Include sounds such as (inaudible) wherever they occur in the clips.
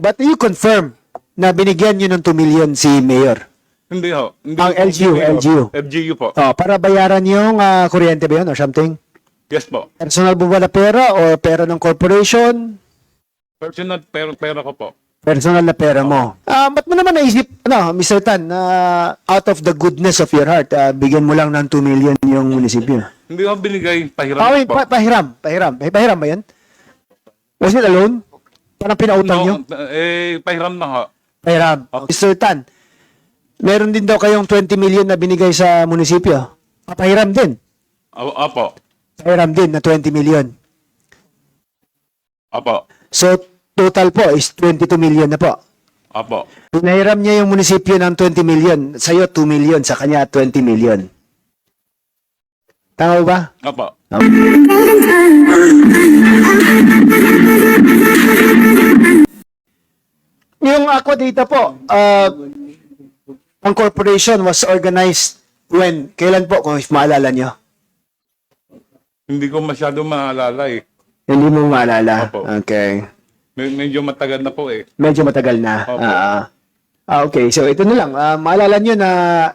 But you confirm na binigyan nyo ng 2 million si Mayor. Hindi ho. Hindi Ang LGU, hindi ho. LGU. FGU po. Oh, para bayaran yung ah, kuryente ba yun or something? Yes po. Personal ba na pera or pera ng corporation? Personal pero pera ko po. Personal na pera mo. Ah, ba't mo naman naisip, ano, Mr. Tan, na out of the goodness of your heart, ah, bigyan mo lang ng 2 million yung munisipyo? Hindi ko binigay pahiram Ah, wait, po. pa- pahiram, pahiram. Eh, pahiram ba yan? Was it a loan? Parang pinautang nyo? no, eh, pahiram na ho. Pahiram. Mr. Tan, meron din daw kayong 20 million na binigay sa munisipyo. Papahiram din. O- Opo. Pahiram din na 20 million. Opo. So, total po is 22 million na po. Opo. Pinahiram niya yung munisipyo ng 20 million. Sa'yo, 2 million. Sa kanya, 20 million. Tama ba? Opo. Yung Aqua Data po, uh, ang corporation was organized when? Kailan po, kung maalala nyo? Hindi ko masyado maalala eh. Hindi mo maalala. Opo. Okay. Med- medyo matagal na po eh. Medyo matagal na. Opo. Ah, ah, okay, so ito na lang. Ah, maalala nyo na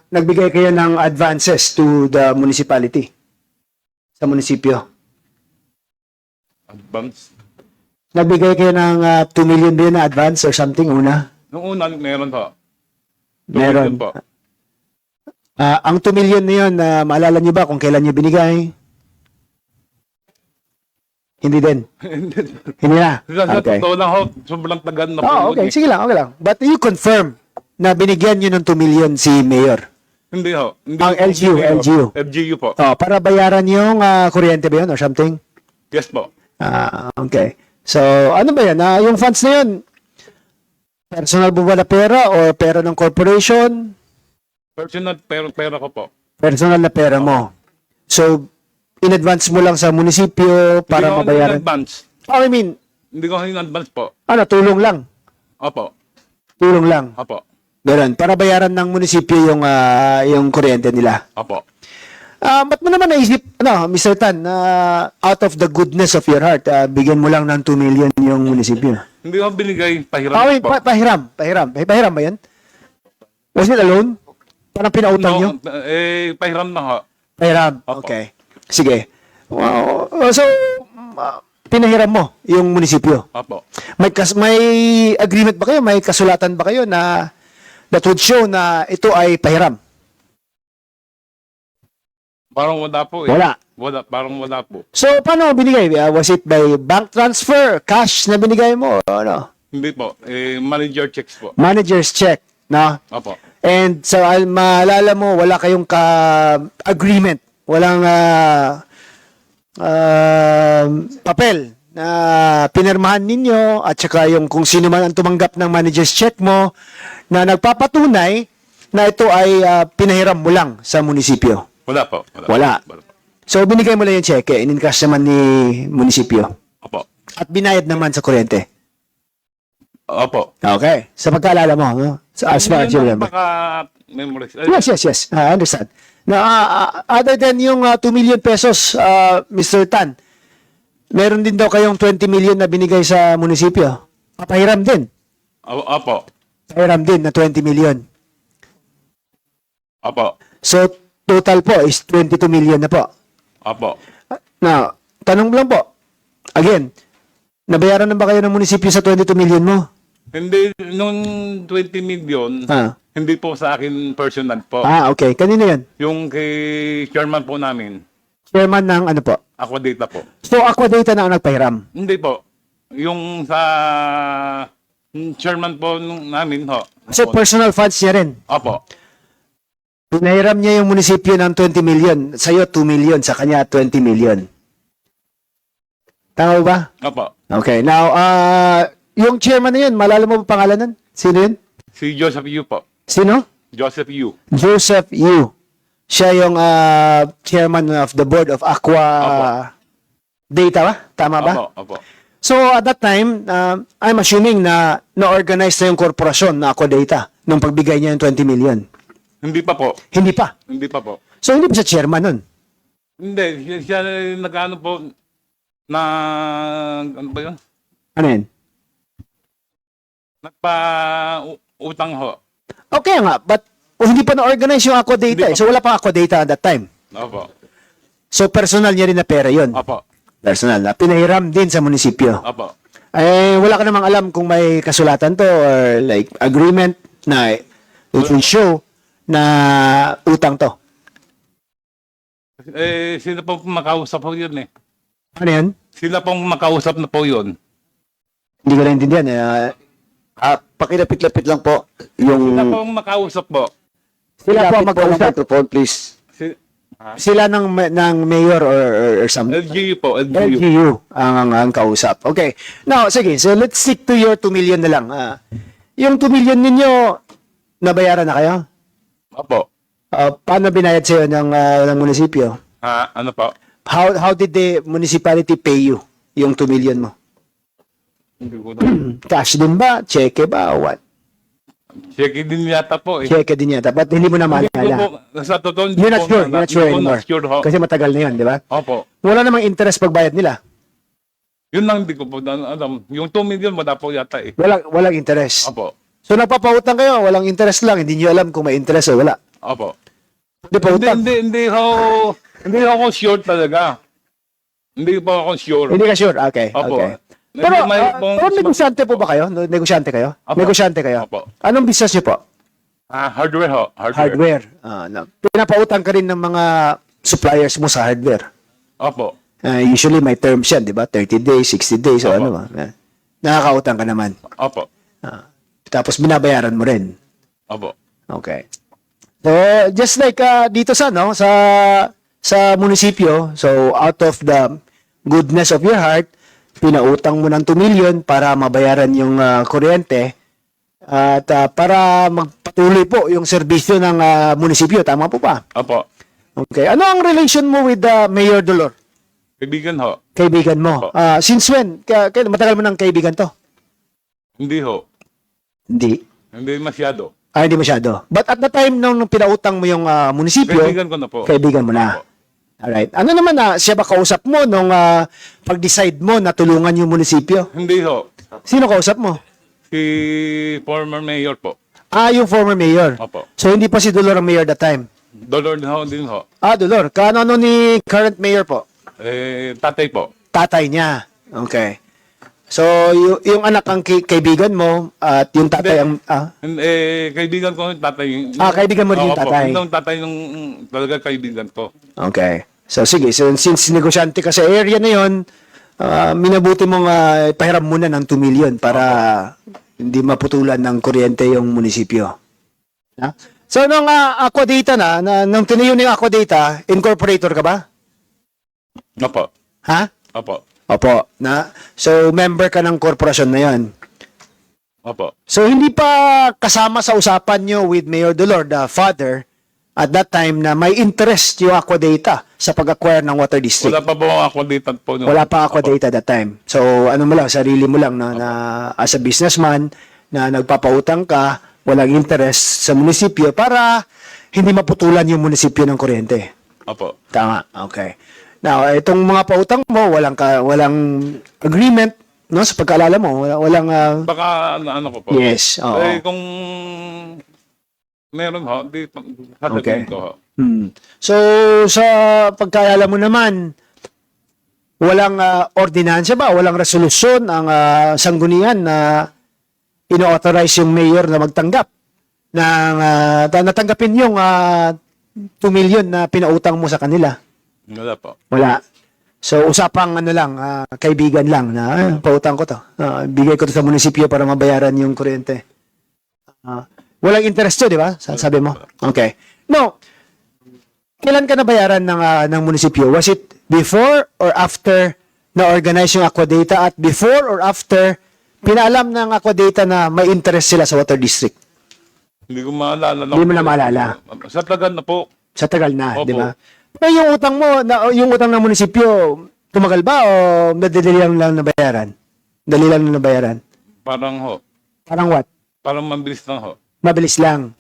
nagbigay kayo ng advances to the municipality. Sa munisipyo. Advance. Nagbigay kayo ng ah, 2 million yun na advance or something una? Nung una, meron. Two Meron. million Po. Ah, ang 2 million na yun, ah, maalala nyo ba kung kailan nyo binigay? Hindi din. Hindi na. Sa, sa Okay. totoo lang ho, sobrang tagal na po. Oh, yun okay. eh. Sige lang, okay lang. But you confirm na binigyan nyo ng 2 million si Mayor. Hindi ho. Hindi Ang po, LGU, hindi ho. LGU. FGU po. Oh, para bayaran yung ah, kuryente ba yun or something? Yes po. Ah, okay. So, ano ba yan? Ah, yung funds na yun, personal ba na pera or pera ng corporation? Personal pero pera ko po. Personal na pera mo. So, in advance mo lang sa munisipyo para hindi ko mabayaran. in advance. Oh, I mean, Hindi ko in advance po. ano, tulong lang. Opo. Tulong lang. Opo. Ganun. Para bayaran ng munisipyo yung, ah, yung kuryente nila. Opo. Ah, ba't mo naman naisip, ano, Mr. Tan, na out of the goodness of your heart, ah, bigyan mo lang ng 2 million yung munisipyo? Hindi ko binigay pahiram Ah, po. pa- pahiram, pahiram. Eh, pahiram ba yan? Was it a loan? Parang pinautang nyo? no, eh, pahiram na ho. Pahiram. Opo. Okay. Sige. Wow. So, ah, pinahiram mo yung munisipyo. Opo. May kas may agreement ba kayo? May kasulatan ba kayo na that would show na ito ay pahiram? Parang wala po eh. Wala. Wala. Parang wala po. So, paano mo binigay? Ah, was it by bank transfer, cash na binigay mo? O Ano? Hindi po. Eh, manager checks po. Manager's check, no? Opo. And sa al- maalala mo, wala kayong ka-agreement. Walang ah, ah, papel na pinirmahan ninyo at saka yung kung sino man ang tumanggap ng manager's check mo na nagpapatunay na ito ay ah, pinahiram mo lang sa munisipyo. Wala po. Wala. Wala. Wala. So, binigay mo lang yung cheque, in-encash naman ni munisipyo. Opo. At binayad naman sa kuryente. Opo. Okay. Sa pagkaalala mo, no? So, as far as you remember. Baka Yes, yes, yes. I understand. Now, ah, ah, other than yung ah, 2 million pesos, ah, Mr. Tan, meron din daw kayong 20 million na binigay sa munisipyo. Papahiram din. Opo. Pahiram din na 20 million. Opo. So, total po is 22 million na po. Opo. Now, tanong lang po. Again, nabayaran na ba kayo ng munisipyo sa 22 million mo? Hindi, nung 20 million, Ah, hindi po sa akin personal po. ah okay. Kanina yan? Yung kay chairman po namin, Chairman ng ano po? Aqua Data po. So, Aqua Data na ang nagpahiram. Hindi po. Yung sa yung chairman po nung namin ho. So, personal funds niya rin. Opo. Pinahiram niya yung munisipyo ng 20 million. Sa'yo, 2 million. Sa kanya, 20 million. Tama ba? Opo. Okay. Now, ah yung chairman na yun, malala mo ba pangalan nun? Sino yun? Si Joseph Yu po. Sino? Joseph Yu. Joseph Yu. Siya yung ah, chairman of the board of Aqua Data ba? Tama ba? Opo. Opo. So, at that time, ah, I'm assuming na na-organize na yung korporasyon na Aqua Data nung pagbigay niya yung 20 million. Hindi pa po. Hindi pa. Hindi pa po. So, hindi pa siya chairman nun. Hindi. Siya, siya nag-ano po na ano ba yun? Ano yun? nagpa-utang ho. Okay nga, but oh, hindi pa na-organize yung Aqua Data. Eh. So wala pang Aqua Data at that time. Opo. So personal niya rin na pera yun. Opo. Personal na. Pinahiram din sa munisipyo. Opo. Eh, wala ka namang alam kung may kasulatan to or like agreement na it will show na utang to. Eh, sila pong makausap po yun eh. Ano yan? Sila pong makausap na po yun. Hindi ko naintindihan. Eh. Ah, Ah, pakilapit-lapit lang po yung Sila pong makausap po. Sila po ang Lapit po ng mag-usap. microphone, please. Si, Sila ng, ng mayor or, or, or something. LGU po, LGU. LGU ang, ang, ang kausap. Okay. Now, sige. So, let's stick to your 2 million na lang. Ah, yung 2 million ninyo, nabayaran na kayo? Opo. Ah, paano binayad sa'yo ng, ah, ng munisipyo? Ha, ano po? How, how did the municipality pay you yung 2 million mo? Hindi ko na. (clears throat) Cash din ba? Cheque ba? O what? Check din yata po eh. Cheque din yata. But hindi mo na Hindi ko maalala. po, sa totoo, hindi You're not ko sure. na- You're not hindi sure ko anymore. sure ho. Kasi matagal na yun, di ba? Opo. Wala namang interest pagbayad nila. Yun lang hindi ko po na- alam. Yung 2 million, wala po yata eh. Walang, walang interest. Opo. So nagpapautang kayo, walang interest lang. Hindi nyo alam kung may interest o wala. Opo. Hindi pa Hindi, utang. hindi, hindi ho, hindi ako sure talaga. Hindi po ako sure. Hindi ka sure? Okay. Opo. okay. Pero, may ah, pong- pero negosyante po ba kayo? No- Negosyante kayo? Opo. Negosyante kayo? Opo. Anong business nyo po? Ah, hardware ho. Hardware. Hardware. Ah, na, pinapautang ka rin ng mga suppliers mo sa hardware. Opo. Ah, usually may terms yan, di ba? 30 days, 60 days, o Opo. ano ba? Eh, Nakakautang ka naman. Opo. Ah, tapos binabayaran mo rin. Opo. Okay. So, just like uh, dito sa no, sa sa munisipyo, so out of the goodness of your heart, pinautang mo ng 2 million para mabayaran yung ah, kuryente at ah, para magpatuloy po yung serbisyo ng ah, munisipyo. Tama po ba? Opo. Okay. Ano ang relation mo with the Mayor Dolor? Kaibigan ho. Kaibigan mo. Opo. Ah, since when? Ka- kailan- matagal mo ng kaibigan to? Hindi ho. Hindi. Hindi masyado. Ah, hindi masyado. But at the time nung nung pinautang mo yung ah, munisipyo, Kaibigan ko na po. Kaibigan mo na. Opo. Alright. Ano naman na siya ba kausap mo nung ah, pag-decide mo na tulungan yung munisipyo? Hindi ho. Sino kausap mo? Si former mayor po. Ah, yung former mayor. Opo. So hindi pa si Dolor ang mayor that time. Dolor ho din ho. Ah, Dolor. Kaano ano ni current mayor po? Eh, tatay po. Tatay niya. Okay. So yung, yung anak ang ki- kaibigan mo at yung tatay ang ah, eh, kaibigan ko yung tatay. Ah, kaibigan mo rin yung Opo, tatay. Yung tatay yung talaga kaibigan ko. Okay. So sige, so, since negosyante ka sa area na 'yon, ah, minabuti mong uh, pahiram muna ng 2 million para hindi maputulan ng kuryente yung munisipyo. Ha? So nung uh, Aqua Data na, na nung tinayo ng Aqua Data, incorporator ka ba? Opo. Ha? Opo. Opo. Na so member ka ng korporasyon na 'yon. Opo. So hindi pa kasama sa usapan nyo with Mayor Dolor, the father, at that time na may interest yung Aqua Data sa pag-acquire ng water district. Wala pa po ako dito po. no? Wala pa ako Opo. data that time. So, ano mo lang, sarili mo lang na, na as a businessman na nagpapautang ka, walang interest sa munisipyo para hindi maputulan yung munisipyo ng kuryente. Opo. Tama. Okay. Now, itong mga pautang mo, walang ka, walang agreement, no? Sa pagkaalala mo, wala, walang ah, Baka ano, ano ko po. Yes, oo. Eh, kung meron ho, di sasabihin Okay. ko ho. Hmm. So, sa pagkaalala mo naman, walang ah, ordinansya ba, walang resolusyon ang ah, sanggunian na ino-authorize yung mayor na magtanggap ng ah, ta- natanggapin yung ah, 2 million na pinautang mo sa kanila. Wala po. Wala. So, usapang ano lang, ah, kaibigan lang na ah, pautang ko to. Ah, bigay ko to sa munisipyo para mabayaran yung kuryente. Ah, walang interest to, di ba? Sa- Sabi mo? Okay. No. Kailan ka nabayaran ng, ah, ng munisipyo? Was it before or after na-organize yung Aquadata at before or after pinaalam ng Aquadata na may interest sila sa water district? Hindi ko maalala. Hindi mo na maalala. Sa tagal na po. Sa tagal na, Opo. di ba? Pero yung utang mo, na, yung utang ng munisipyo, tumagal ba o madali lang lang nabayaran? Dali lang na nabayaran? Parang ho. Parang what? Parang mabilis lang ho. Mabilis lang.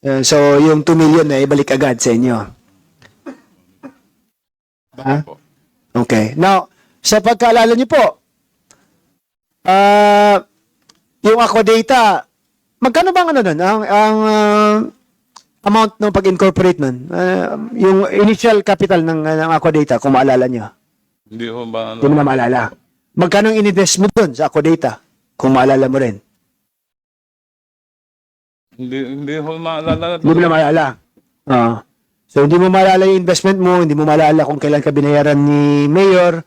Uh, so, yung 2 million na ibalik agad sa inyo. Ha? po. Okay. Now, sa pagkaalala niyo po, ah, yung Aqua Data, magkano bang ano nun? Ang, ang ah, amount ng pag-incorporate nun? Ah, yung initial capital ng, ng Aqua Data, kung maalala nyo. Hindi ho ba ano? Hindi mo na maalala. Magkano ang ininvest mo dun sa Aqua Data? Kung maalala mo rin. Hindi, hindi ho maalala. Hindi mo na maalala. Oo. so, hindi mo maalala yung investment mo, hindi mo maalala kung kailan ka binayaran ni Mayor,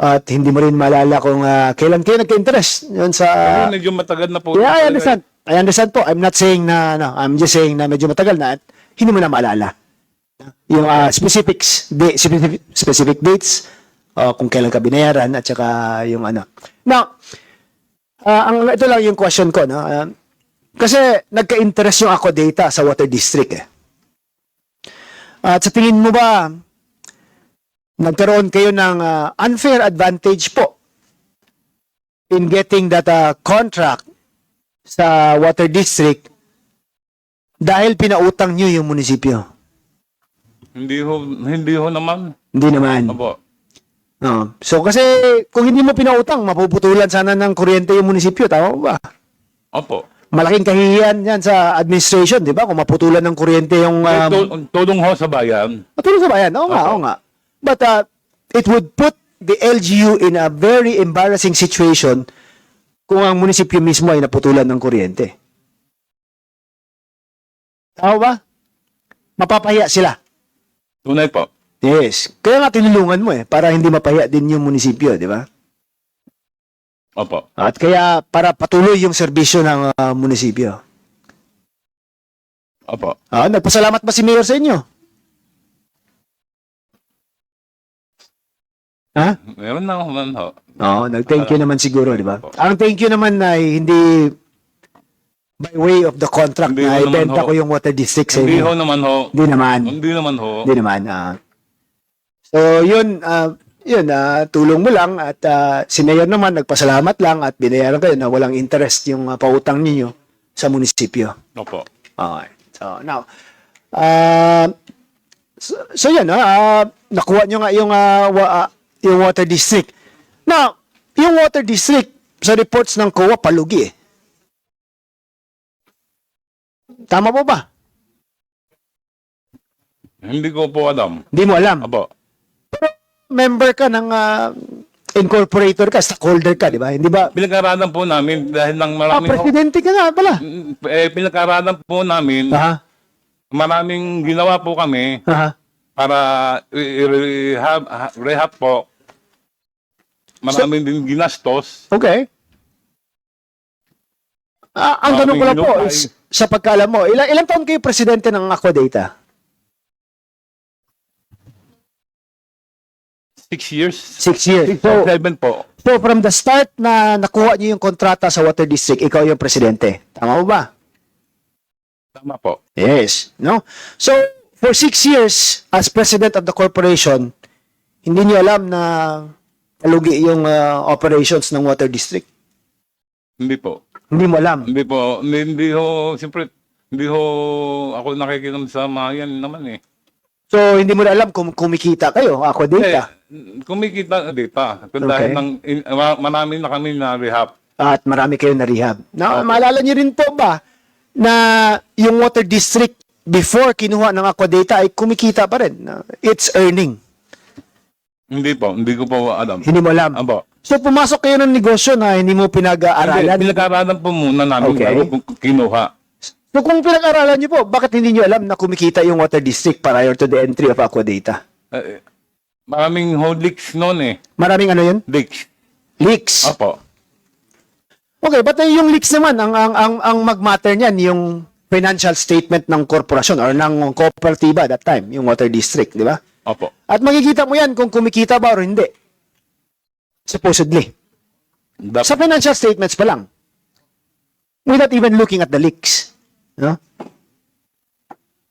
at hindi mo rin maalala kung ah, kailan kayo nagka-interest yun sa... Kasi medyo matagal na po. Yeah, I understand. I understand po. I'm not saying na, no, I'm just saying na medyo matagal na at hindi mo na maalala. Yung ah, specifics, di, specific, specific dates, o kung kailan ka binayaran, at saka yung ano. Now, ah, ang, ito lang yung question ko, no? Ah, kasi nagka-interest yung ako data sa Water District eh. At sa tingin mo ba, nagkaroon kayo ng ah, unfair advantage po in getting that ah, contract sa water district dahil pinautang nyo yung munisipyo. Hindi ho, hindi ho naman. Hindi naman. Opo. Oo. So kasi kung hindi mo pinautang, mapuputulan sana ng kuryente yung munisipyo, tama ba? Opo. Malaking kahihiyan yan sa administration, di ba? Kung maputulan ng kuryente yung... Um, tu- tulong ho sa bayan. matulong sa bayan. Oo nga, Opo. oo nga. But uh, it would put the LGU in a very embarrassing situation kung ang munisipyo mismo ay naputulan ng kuryente. Tama ba? Mapapahiya sila. Tunay po. Yes. Kaya nga tinulungan mo eh, para hindi mapahiya din yung munisipyo, di ba? Opo. At kaya para patuloy yung serbisyo ng ah, munisipyo. Opo. Ah, nagpasalamat ba si Mayor sa inyo? Ha? Meron na ho man ho. Oo, nag-thank you naman siguro, di ba? Ang thank you naman ay hindi by way of the contract Hindi na ho naman ibenta ho. ko yung water district sa Hindi ho inyo. naman ho. Hindi naman. Hindi naman ho. Hindi naman. ah. so, yun, ah, yun, ah, tulong mo lang at uh, si Mayor naman nagpasalamat lang at binayaran kayo na walang interest yung ah, pautang ninyo sa munisipyo. Opo. Okay. So, now, uh, so, so yan, ah, nakuha nyo nga yung, ah, wa- ah, yung water district. Now, yung water district, sa reports ng COA, palugi eh. Tama po ba? Hindi ko po alam. Hindi mo alam. Opo. Member ka ng ah, incorporator ka, stockholder ka, di ba? Hindi ba? Pinag-aralan po namin dahil ng Ah, maraming... presidente ka nga pala. Mm, eh, pinag-aralan po namin, Ha? maraming ginawa po kami Ha? para i- i- rehab, ha- rehab po. Maraming din ginastos. Okay. Ah, ang tanong ko lang po is, sa pagkaalam mo, ilang, ilang taon kayo presidente ng Aquadata? Six years. Six years. Six So, seven po. so from the start na nakuha niyo yung kontrata sa Water District, ikaw yung presidente. Tama mo ba? Tama po. Yes. No? So, for six years as president of the corporation, hindi niyo alam na alugi yung ah, operations ng Water District. Hindi po. Hindi mo alam. Hindi po. Hindi, hindi ho, siyempre, hindi ho ako nakikinom sa mga yan naman eh. So, hindi mo na alam kung kumikita kayo, Aquadata. Eh, kumikita data. Kung dahil Okay. ng, in, ma- marami na kami na rehab. at marami kayo na rehab. Na, Opo. maalala niyo rin po ba na yung water district before kinuha ng Aquadata ay kumikita pa rin. It's earning. Hindi po. Hindi ko po alam. Hindi mo alam. Abo. So pumasok kayo ng negosyo na hindi mo Hindi, pinag-aaralan. pinag-aralan po muna namin Okay. bago kinuha. So kung pinag-aaralan niyo po, bakit hindi niyo alam na kumikita yung water district prior to the entry of Aquadata? Eh, maraming ho leaks noon eh. Maraming ano yun? Leaks. Leaks. Opo. Okay, but eh, yung leaks naman, ang, ang, ang, ang mag-matter niyan, yung financial statement ng korporasyon or ng kooperatiba that time, yung water district, di ba? Opo. At makikita mo yan kung kumikita ba o hindi. Supposedly. Dap- Sa financial statements pa lang. Without even looking at the leaks. No?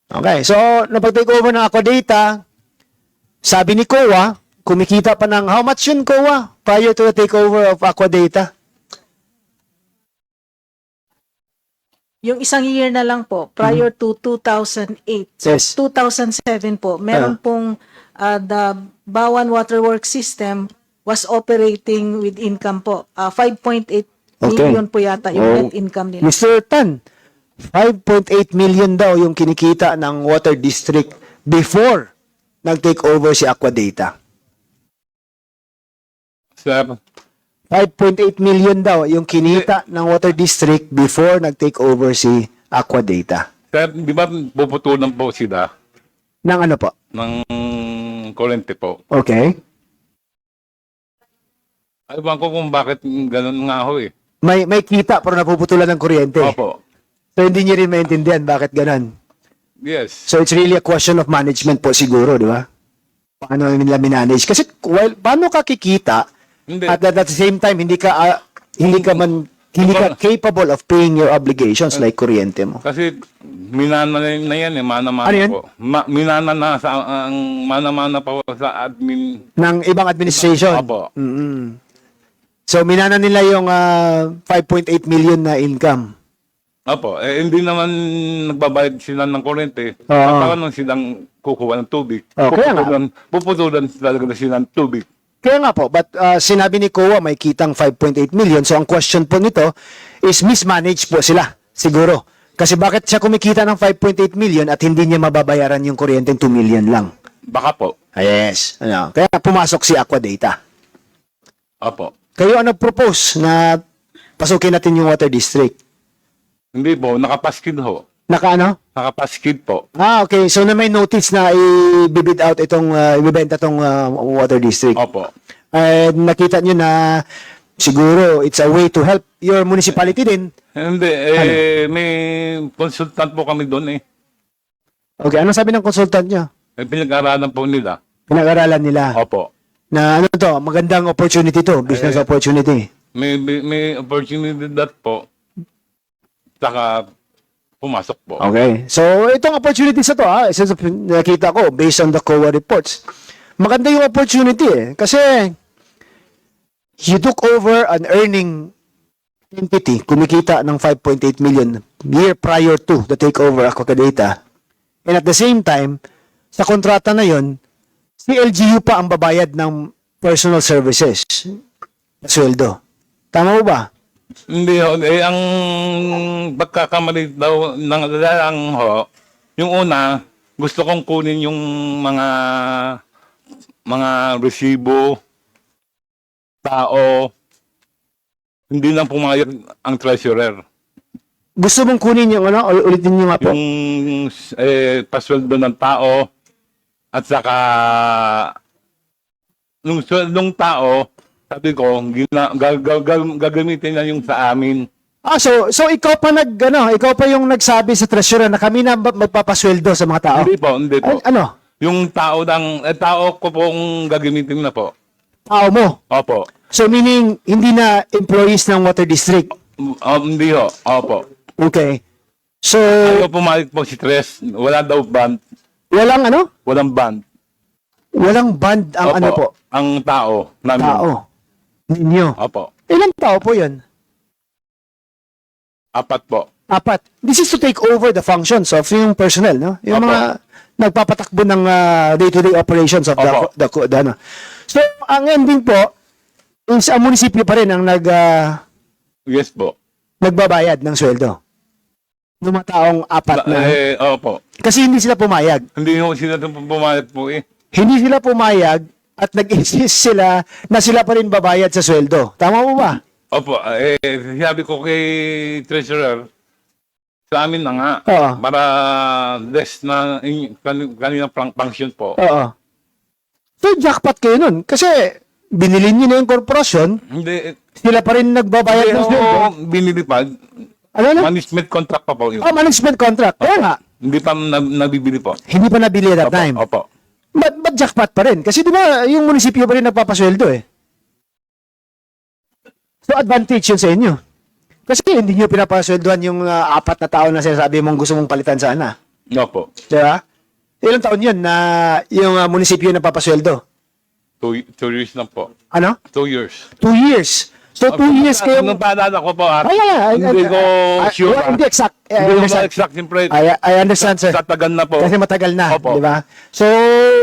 Okay, so napag-take over ng Aquadata, sabi ni COA, kumikita pa ng, how much yun COA prior to the takeover of Aquadata? Yung isang year na lang po, prior to 2008. Yes. 2007 po, meron Ah. pong uh, the Bawan Waterworks System was operating with income po. Uh, 5.8 Okay. million po yata yung Oh. net income nila. Mr. Tan, 5.8 million daw yung kinikita ng water district before nag-take over si Aquadata. Sir, 5.8 million daw yung kinita ng water district before nag-take over si Aquadata. sir, di ba puputulan po sila Ng ano po? ng kurente po? Okay. Ewan ko kung bakit ganun nga ho eh. May may kita pero napuputulan ng kuryente. Opo. So hindi niyo rin maintindihan bakit ganun. Yes. So it's really a question of management po siguro, di ba? Paano nila minanage? Kasi well, paano ka kikita Hindi. at at the same time hindi ka ah, hindi ka man hindi ka capable of paying your obligations like kuryente mo. Kasi minana na na yan eh, mana-mana Ano yan? po. Ma- minana na sa ang mana-mana po sa admin. ng ibang administration. Opo. mm So minana nila yung ah, 5.8 million na income. Opo, eh, hindi naman nagbabayad sila ng kurente. Oo. Paano silang kukuha ng tubig? Oh, kaya nga. puputulan, puputulan talaga na sila ng tubig. Kaya nga po, but ah, sinabi ni Kowa may kitang 5.8 million. So ang question po nito is mismanaged po sila, siguro. Kasi bakit siya kumikita ng 5.8 million at hindi niya mababayaran yung kuryente 2 million lang? Baka po. Ah, yes. Ano, kaya pumasok si Aquadata. Opo. Kayo ano propose na pasukin natin yung water district? Hindi po, nakapaskid ho. Naka ano? Nakapaskid po. Ah, okay. So na may notice na i-bid out itong, uh, ibibenta itong ah, water district. Opo. And nakita nyo na siguro it's a way to help your municipality din. Hindi, eh, may consultant po kami doon eh. Okay, ano sabi ng consultant nyo? Eh, pinag-aralan po nila. Pinag-aralan nila Opo. na ano to, magandang opportunity to, business Eh. opportunity. May, may, may opportunity that po. Saka, pumasok po. Okay. So, itong opportunity sa to, ha, since nakita ko, based on the COA reports, maganda yung opportunity eh. Kasi, you took over an earning entity, kumikita ng 5.8 million year prior to the takeover ako kadata. And at the same time, sa kontrata na yon, si LGU pa ang babayad ng personal services sweldo. Tama ba? Hindi ho. Eh, ang pagkakamali daw ng lang ho, yung una, gusto kong kunin yung mga mga resibo, tao, hindi lang pumayag ang treasurer. Gusto mong kunin yung ano, ul- ulitin nyo nga po. Yung eh, pasweldo ng tao, at saka nung sweldong tao, sabi ko, gina, gag, gag, gag- gagamitin na yung sa amin. Ah, so, so ikaw pa nag, ano, ikaw pa yung nagsabi sa treasurer na kami na magpapasweldo sa mga tao? Hindi po, hindi po. Ay, ano? Yung tao ng eh, tao ko pong gagamitin na po. Tao mo. Opo. So meaning, hindi na employees ng water district. Um, hindi ho. Opo. Okay. So, Ayaw pumayag po si Tres. Wala daw band. walang ano? Walang band. Walang band ang Opo. ano po? Ang tao namin. Tao. Ninyo. Opo. Ilang tao po yun? Apat po. Apat. This is to take over the functions of yung personnel, no? Yung Opo. mga nagpapatakbo ng ah, day-to-day operations of the, Opo. the, the, ano. So, ang ending po, is ang munisipyo pa rin ang nag, ah, Yes po. nagbabayad ng sweldo. Ng mga taong apat na. Eh, opo. Kasi hindi sila pumayag. Hindi sila pumayag po eh. Hindi sila pumayag at nag-insist sila na sila pa rin babayad sa sweldo. Tama mo ba? Opo. Eh, sabi ko kay Treasurer, sa amin na nga. Oo. Para less na in, kan, kanina pang function po. Oo. So, jackpot kayo nun. Kasi, binili nyo na yung korporasyon, Hindi, sila pa rin nagbabayad hindi ng sweldo. binilipad. Ano na? Management contract pa po yun. Oh, management contract. Kaya nga, Hindi pa na- nabibili po. hindi pa nabili at that Opo, time. opo. But, but jackpot pa rin. Kasi di ba, yung munisipyo pa rin nagpapasweldo eh. So, advantage yun sa inyo. Kasi hindi nyo pinapasweldoan yung ah, apat na tao na sinasabi mong gusto mong palitan sana. Opo. Di ba? Ilang taon yun na yung uh, munisipyo na papasweldo? Two, two years lang po. Ano? Two years. Two years. So, two years kayo... Nung paalala ko po, ha? Ay, ay, ay, hindi ko ay, sure. ha? Hindi exact. I Hindi ko understand. ma-exact siyempre. I, I understand, sir. Tatagan na po. Kasi matagal na, Opo. di ba? So,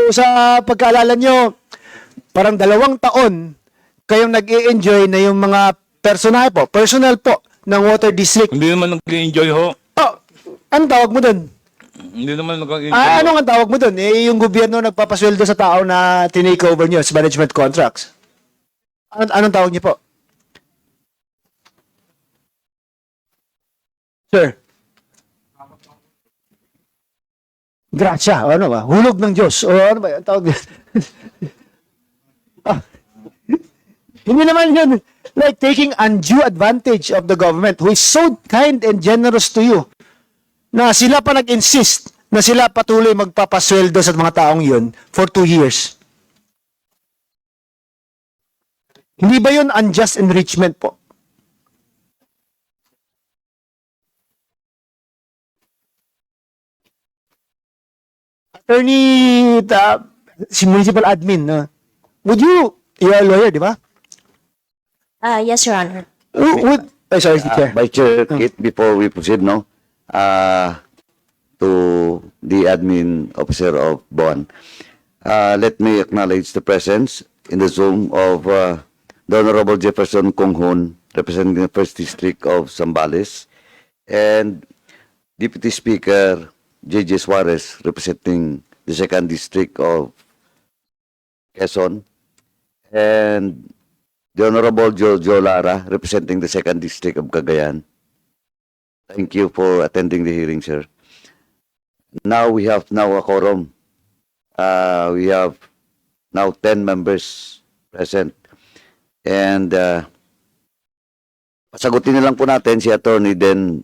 sa pagkaalala nyo, parang dalawang taon kayong nag enjoy na yung mga personahe po, personal po ng Water District. Hindi naman nag-enjoy ho. Oh, anong tawag mo doon? Hindi naman nag-enjoy. Ah, ano ang tawag mo doon? Eh, yung gobyerno nagpapasweldo sa tao na tinake over nyo sa management contracts. Anong, anong tawag niyo po? Sir. Gracia, o ano ba? Hulog ng Diyos. O ano ba? Ang tawag (laughs) Ah. Hindi naman yun. Like taking undue advantage of the government who is so kind and generous to you na sila pa nag-insist na sila patuloy magpapasweldo sa mga taong yun for two years. Hindi ba yun unjust enrichment po? Attorney, ta, si municipal admin, no? would you, you're a lawyer, di ba? Uh, yes, Your Honor. Would, would, ay, sorry, Uh, Chair. Vice Chair Kit, before we proceed, no, uh, to the admin officer of BON, uh, let me acknowledge the presence in the Zoom of uh, the Honorable Jefferson Konghon, representing the First District of Zambales, and Deputy Speaker J.J. Suarez, representing the Second District of Quezon, and the Honorable Jojo Lara, representing the Second District of Cagayan. Thank you for attending the hearing, sir. Now we have now a quorum. Uh, we have now 10 members present. And uh, pasagutin na lang po natin si attorney, then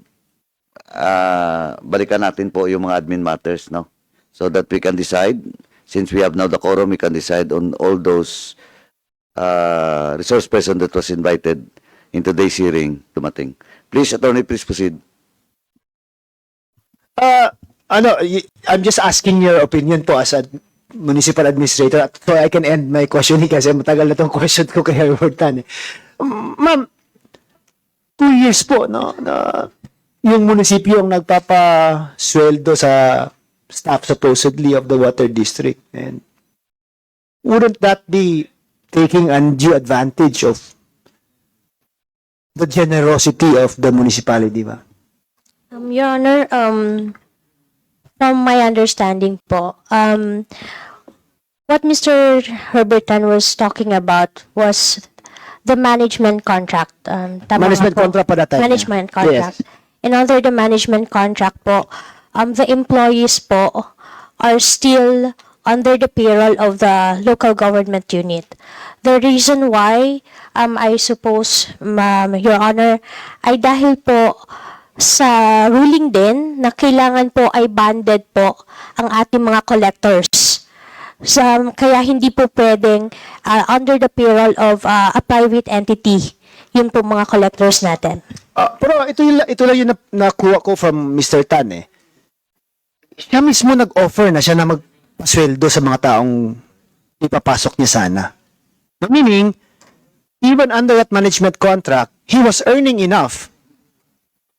uh, balikan natin po yung mga admin matters, no? So that we can decide. Since we have now the quorum, we can decide on all those uh, resource person that was invited in today's hearing dumating. Please, attorney, please proceed. Uh, ano, I'm just asking your opinion po as a municipal administrator so I can end my questioning (laughs) kasi matagal na tong question ko kay Herbert Tan. Ma'am, two years po, no, na yung munisipyo ang nagpapasweldo sa staff supposedly of the water district and wouldn't that be taking undue advantage of the generosity of the municipality ba? Um, Your Honor, um, from my understanding po, um, what Mr. Herbertan was talking about was the management contract. Um, tama Management po. contract pa time, Management contract. And under the management contract po, um, the employees po are still under the payroll of the local government unit. The reason why, um, I suppose, ma'am, Your Honor, ay dahil po sa ruling din na kailangan po ay banded po ang ating mga collectors. Sa, kaya hindi po pwedeng uh, under the payroll of uh, a private entity yun po mga collectors natin. Ah, pero ito yung, ito lang yung na, nakuha ko from Mr. Tan eh. Siya mismo nag-offer na siya na magpasweldo sa mga taong ipapasok niya sana. Meaning, even under that management contract, he was earning enough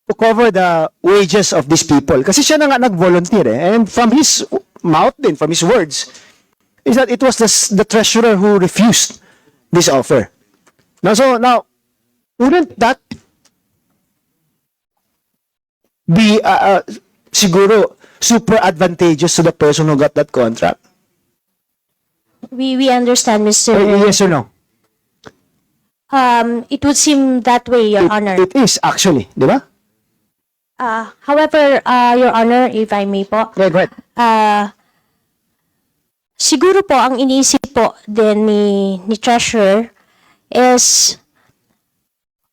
to cover the wages of these people. Kasi siya na nga nag-volunteer eh. And from his mouth din, from his words, is that it was the, the treasurer who refused this offer. Now, so, now, wouldn't that be uh, uh, siguro super advantageous to the person who got that contract? We we understand, Mr. Uh, yes or no? Um, it would seem that way, Your It- Honor. It is actually, di ba? Uh, however, uh, Your Honor, if I may po, go ahead. uh, siguro po ang iniisip po din ni, ni Treasurer is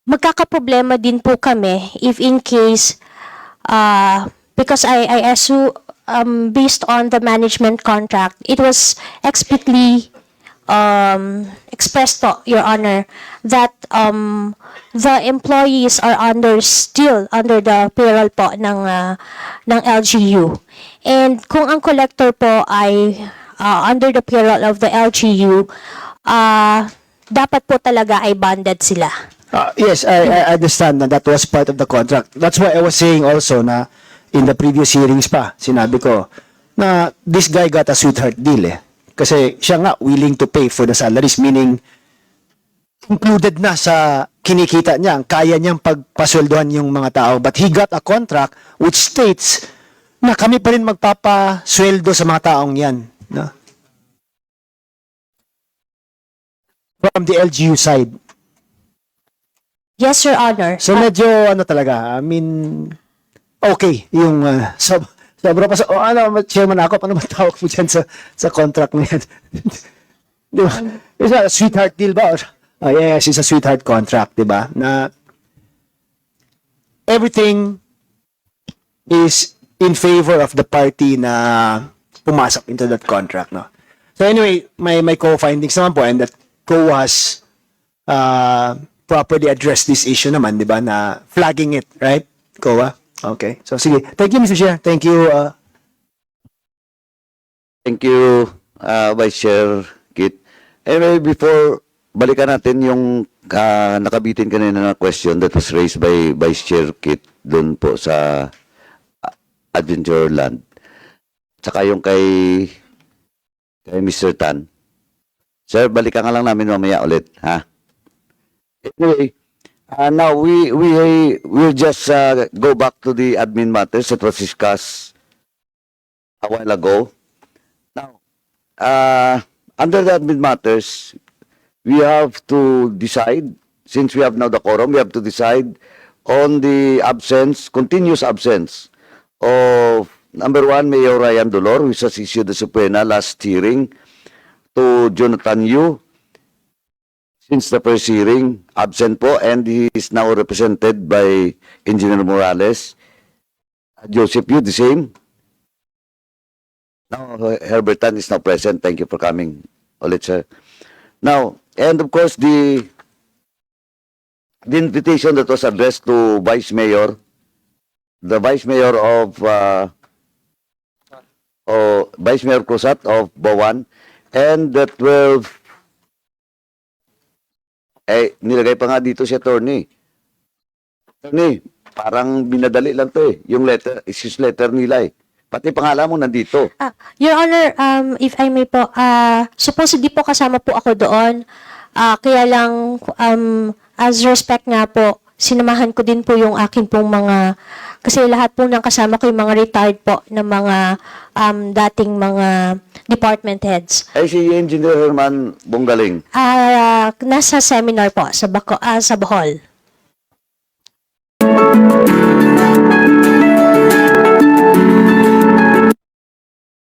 magkakaproblema din po kami if in case uh, because I, I assume um, based on the management contract, it was explicitly um, expressed po, Your Honor, that um, the employees are under still under the payroll po ng uh, ng LGU. And kung ang collector po ay uh, under the payroll of the LGU, uh, dapat po talaga ay bonded sila. Uh, yes, I, I understand na that was part of the contract. That's why I was saying also na in the previous hearings pa, sinabi ko na this guy got a sweetheart deal eh. Kasi siya nga willing to pay for the salaries, meaning included na sa kinikita niya, kaya niyang pagpasweldohan yung mga tao. But he got a contract which states na kami pa rin magpapasweldo sa mga taong yan. No? From the LGU side. Yes, Your Honor. So medyo ano talaga, I mean, okay yung uh, (laughs) sob sobra pa sa, oh, ano, chairman ako, paano ba tawag mo dyan sa, sa contract na yan? (laughs) di ba? It's a sweetheart deal ba? Oh, yes, it's a sweetheart contract, di ba? Na everything is in favor of the party na pumasok into that contract, no? So anyway, my, my co-findings naman po, and that COA has uh, properly addressed this issue naman, di ba, na flagging it, right? COA? Okay. So, sige. Thank you, Mr. Chair. Thank you. Uh, Thank you, uh, Vice Chair Kit. Anyway, before balikan natin yung uh, nakabitin kanina na question that was raised by Vice Chair Kit doon po sa Adventureland. Tsaka yung kay kay Mr. Tan. Sir, balikan nga lang namin mamaya ulit, ha? Anyway, uh, now we we we'll just uh, go back to the admin matters that was discussed a while ago. Now, uh, under the admin matters, we have to decide, since we have now the quorum, we have to decide on the absence, continuous absence of number one, Mayor Ryan Dolor, who has issued the subpoena last hearing to Jonathan Yu. Since the first hearing, absent po, and he is now represented by Engineer Morales. Joseph Yu, the same. Now, Herbert Tan is now present. Thank you for coming ulit, sir. Now, and of course, the the invitation that was addressed to Vice Mayor, the Vice Mayor of uh, oh, Vice Mayor Cruzat of Bawan, and the 12 eh, nilagay pa nga dito si attorney. Attorney, parang binadali lang to eh. Yung letter, excuse letter nila eh. Pati pangalan mo nandito. Ah, Your Honor, um, if I may po, ah, supposedly po kasama po ako doon. Ah, kaya lang, um, as respect nga po, sinamahan ko din po yung akin pong mga, kasi lahat po ng kasama ko yung mga retired po ng mga um, dating mga department heads. Ay, si Engineer Herman Bungaling. Ah, nasa seminar po sa, Baco, ah, sa Bohol.